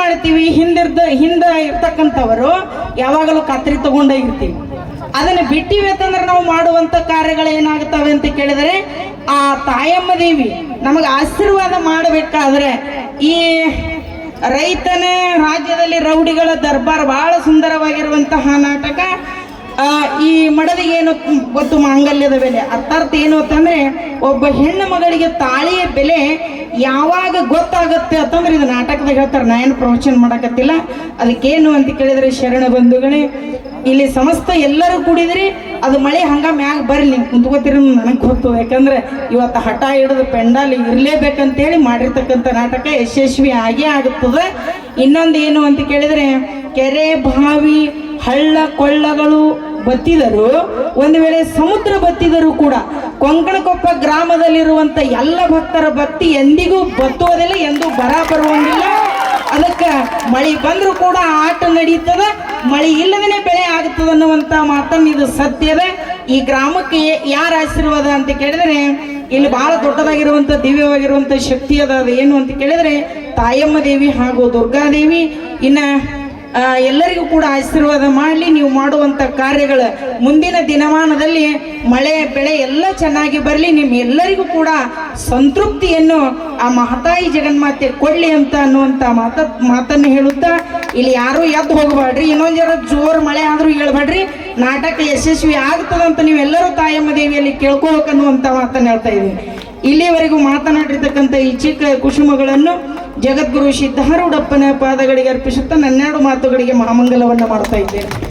ಮಾಡ್ತೀವಿ, ಹಿಂದಿರ್ದ ಹಿಂದ ಇರ್ತಕ್ಕಂಥವರು ಯಾವಾಗಲೂ ಕತ್ರಿ ತಗೊಂಡೇ ಇರ್ತೀವಿ. ಅದನ್ನ ಬಿಟ್ಟಿವಿ ಅಂತಂದ್ರೆ ನಾವು ಮಾಡುವಂತ ಕಾರ್ಯಗಳು ಏನಾಗುತ್ತವೆ ಅಂತ ಕೇಳಿದರೆ, ಆ ತಾಯಮ್ಮ ದೇವಿ ನಮಗೆ ಆಶೀರ್ವಾದ ಮಾಡಬೇಕಾದ್ರೆ ಈ ರೈತನ ರಾಜ್ಯದಲ್ಲಿ ರೌಡಿಗಳ ದರ್ಬಾರ್ ಬಹಳ ಸುಂದರವಾಗಿರುವಂತಹ ನಾಟಕ ಈ ಮಡದಿಗೆ ಏನು ಗೊತ್ತು ಮಾಂಗಲ್ಯದ ಬೆಲೆ? ಅರ್ಥಾರ್ಥ ಏನು ಅಂತಂದ್ರೆ, ಒಬ್ಬ ಹೆಣ್ಣು ಮಗಳಿಗೆ ತಾಳಿಯ ಬೆಲೆ ಯಾವಾಗ ಗೊತ್ತಾಗುತ್ತೆ ಅಂತಂದ್ರೆ ಇದು ನಾಟಕದಾಗ ಹೇಳ್ತಾರೆ, ನಾ ಏನು ಪ್ರವಚನ ಮಾಡಕತ್ತಿಲ್ಲ. ಅದಕ್ಕೇನು ಅಂತ ಕೇಳಿದ್ರೆ, ಶರಣ ಬಂಧುಗಳೇ, ಇಲ್ಲಿ ಸಮಸ್ತ ಎಲ್ಲರೂ ಕೂಡಿದ್ರಿ, ಅದು ಮಳೆ ಹಂಗ ಮ್ಯಾಗ ಬರ್ಲಿ, ನೀವು ಕುಂತ್ಕೋತೀರಿ ನನಗೆ ಗೊತ್ತು. ಯಾಕಂದ್ರೆ ಇವತ್ತು ಹಠ ಹಿಡಿದು ಪೆಂಡಾಲ್ ಇರಲೇಬೇಕಂತೇಳಿ ಮಾಡಿರ್ತಕ್ಕಂಥ ನಾಟಕ ಯಶಸ್ವಿ ಆಗೇ ಆಗುತ್ತದೆ ಇನ್ನೊಂದು ಏನು ಅಂತ ಕೇಳಿದ್ರೆ, ಕೆರೆ, ಬಾವಿ, ಹಳ್ಳ, ಕೊಳ್ಳಗಳು ಬತ್ತಿದರು, ಒಂದು ವೇಳೆ ಸಮುದ್ರ ಬತ್ತಿದರೂ ಕೂಡ ಕೊಂಕಣಕೊಪ್ಪ ಗ್ರಾಮದಲ್ಲಿರುವಂತ ಎಲ್ಲ ಭಕ್ತರ ಭಕ್ತಿ ಎಂದಿಗೂ ಬತ್ತುವುದಿಲ್ಲ ಎಂದು ಬರ ಬರುವಂಗಿಲ್ಲ ಅದಕ್ಕೆ ಮಳೆ ಬಂದರೂ ಕೂಡ ಆಟ ನಡೀತದ, ಮಳೆ ಇಲ್ಲದೇ ಬೆಳೆ ಆಗ್ತದೆ ಅನ್ನುವಂತ ಮಾತನ್ನು ಇದು ಸತ್ಯದ ಈ ಗ್ರಾಮಕ್ಕೆ ಯಾರ ಆಶೀರ್ವಾದ ಅಂತ ಕೇಳಿದ್ರೆ, ಇಲ್ಲಿ ಬಹಳ ದೊಡ್ಡದಾಗಿರುವಂತ, ದಿವ್ಯವಾಗಿರುವಂತ ಶಕ್ತಿ ಅದ ಅದು ಏನು ಅಂತ ಕೇಳಿದ್ರೆ, ತಾಯಮ್ಮ ದೇವಿ ಹಾಗೂ ದುರ್ಗಾದೇವಿ, ಇನ್ನ ಎಲ್ಲರಿಗೂ ಕೂಡ ಆಶೀರ್ವಾದ ಮಾಡಲಿ. ನೀವು ಮಾಡುವಂಥ ಕಾರ್ಯಗಳು ಮುಂದಿನ ದಿನಮಾನದಲ್ಲಿ ಮಳೆ, ಬೆಳೆ ಎಲ್ಲ ಚೆನ್ನಾಗಿ ಬರಲಿ. ನಿಮ್ಮೆಲ್ಲರಿಗೂ ಕೂಡ ಸಂತೃಪ್ತಿಯನ್ನು ಆ ಮಹತಾಯಿ ಜಗನ್ಮಾತೆ ಕೊಡಲಿ ಅಂತ ಅನ್ನುವಂಥ ಮಾತ, ಮಾತನ್ನು ಹೇಳುತ್ತಾ, ಇಲ್ಲಿ ಯಾರೂ ಎದ್ದು ಹೋಗಬೇಡ್ರಿ ಇನ್ನೊಂದು ಜರ ಜೋರು ಮಳೆ ಆದರೂ ಹೇಳ್ಬೇಡ್ರಿ. ನಾಟಕ ಯಶಸ್ವಿ ಆಗ್ತದಂತ ನೀವೆಲ್ಲರೂ ತಾಯಮ್ಮ ದೇವಿಯಲ್ಲಿ ಕೇಳ್ಕೋಬೇಕನ್ನುವಂಥ ಮಾತನ್ನು ಹೇಳ್ತಾ ಇದ್ದೀನಿ. ಇಲ್ಲಿಯವರೆಗೂ ಮಾತನಾಡಿರ್ತಕ್ಕಂಥ ಈ ಚಿಕ್ಕ ಕುಸುಮಗಳನ್ನು ಜಗದ್ಗುರು ಸಿದ್ಧಾರೂಢಪ್ಪನ ಪಾದಗಳಿಗೆ ಅರ್ಪಿಸುತ್ತಾ ನನ್ನೆರಡು ಮಾತುಗಳಿಗೆ ಮಹಾಮಂಗಲವನ್ನು ಮಾಡ್ತಾ ಇದ್ದೇನೆ.